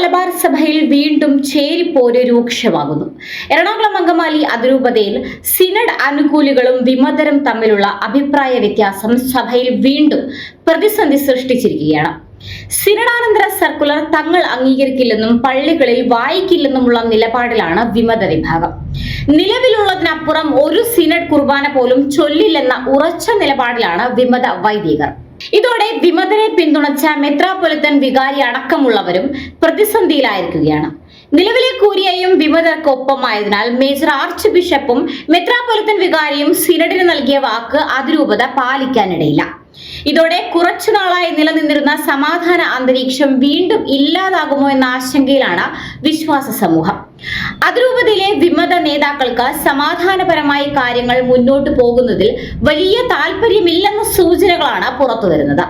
മലബാർ സഭയിൽ വീണ്ടും ചേരിപ്പോര് രൂക്ഷമാകുന്നു. എറണാകുളം അങ്കമാലി അതിരൂപതയിൽ സിനഡ് അനുകൂലികളും വിമതരും തമ്മിലുള്ള അഭിപ്രായ വ്യത്യാസം സഭയിൽ വീണ്ടും പ്രതിസന്ധി സൃഷ്ടിച്ചിരിക്കുകയാണ്. സിനഡാനന്തര സർക്കുലർ തങ്ങൾ അംഗീകരിക്കില്ലെന്നും പള്ളികളിൽ വായിക്കില്ലെന്നുമുള്ള നിലപാടിലാണ് വിമത വിഭാഗം. നിലവിലുള്ളതിനപ്പുറം ഒരു സിനഡ് കുർബാന പോലും ചൊല്ലില്ലെന്ന ഉറച്ച നിലപാടിലാണ് വിമത വൈദികർ. ഇതോടെ വിമതരെ പിന്തുണച്ച മെത്രാപൊലിത്തൻ വികാരി അടക്കമുള്ളവരും പ്രതിസന്ധിയിലായിരിക്കുകയാണ്. നിലവിലെ കൂരിയയും വിമതർക്കൊപ്പമായതിനാൽ മേജർ ആർച്ച് ബിഷപ്പും മെത്രാപൊലിത്തൻ വികാരിയും സിനഡിന് നൽകിയ വാക്ക് അതിരൂപത പാലിക്കാനിടയില്ല. ഇതോടെ കുറച്ചു നാളായി നിലനിന്നിരുന്ന സമാധാന അന്തരീക്ഷം വീണ്ടും ഇല്ലാതാകുമോ എന്ന ആശങ്കയിലാണ് വിശ്വാസ സമൂഹം. അതിരൂപതയിലെ വിമത നേതാക്കൾക്ക് സമാധാനപരമായി കാര്യങ്ങൾ മുന്നോട്ട് പോകുന്നതിൽ വലിയ താല്പര്യമില്ലെന്ന സൂചനകളാണ് പുറത്തുവരുന്നത്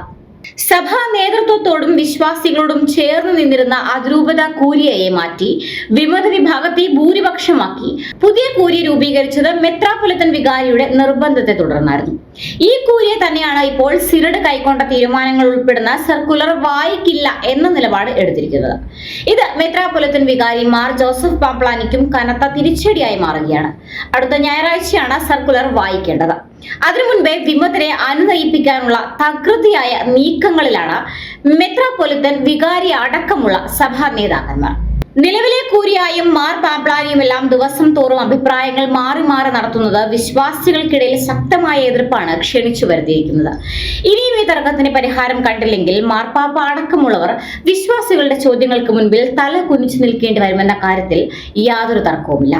സഭാ നേതൃത്വത്തോടും വിശ്വാസികളോടും ചേർന്ന് നിന്നിരുന്ന അതിരൂപത കൂരിയയെ മാറ്റി വിമത വിഭാഗത്തെ ഭൂരിപക്ഷമാക്കി. പുതിയ കൂരിയ രൂപീകരിച്ചത് മെത്രാപൊലിത്തൻ വികാരിയുടെ നിർബന്ധത്തെ തുടർന്നായിരുന്നു. ഈ കൂരിയ തന്നെയാണ് ഇപ്പോൾ സിരഡ് കൈക്കൊണ്ട തീരുമാനങ്ങൾ ഉൾപ്പെടുന്ന സർക്കുലർ വായിക്കില്ല എന്ന നിലപാട് എടുത്തിരിക്കുന്നത്. ഇത് മെത്രാപൊലിത്തൻ വികാരി മാർ ജോസഫ് പാപ്ലാനിക്കും കനത്ത തിരിച്ചടിയായി മാറുകയാണ്. അടുത്ത ഞായറാഴ്ചയാണ് സർക്കുലർ വായിക്കേണ്ടത്. അതിനു മുൻപേ വിമതരെ അനുനയിപ്പിക്കാനുള്ള തകൃതിയായ നീക്കങ്ങളിലാണ് മെത്രാപൊലിത്തൻ വികാരി അടക്കമുള്ള സഭാ നേതാക്കന്മാർ. നിലവിലെ കൂരിയായും മാർ പാബ്ലാനിയുമെല്ലാം ദിവസം തോറും അഭിപ്രായങ്ങൾ മാറി മാറി നടത്തുന്നത് വിശ്വാസികൾക്കിടയിൽ ശക്തമായ എതിർപ്പാണ് ക്ഷണിച്ചു വരുത്തിയിരിക്കുന്നത്. ഇനിയും ഈ തർക്കത്തിന് പരിഹാരം കണ്ടില്ലെങ്കിൽ മാർപ്പാപ്പ അടക്കമുള്ളവർ വിശ്വാസികളുടെ ചോദ്യങ്ങൾക്ക് മുൻപിൽ തല കുനിച്ചു നിൽക്കേണ്ടി വരുമെന്ന കാര്യത്തിൽ യാതൊരു തർക്കവുമില്ല.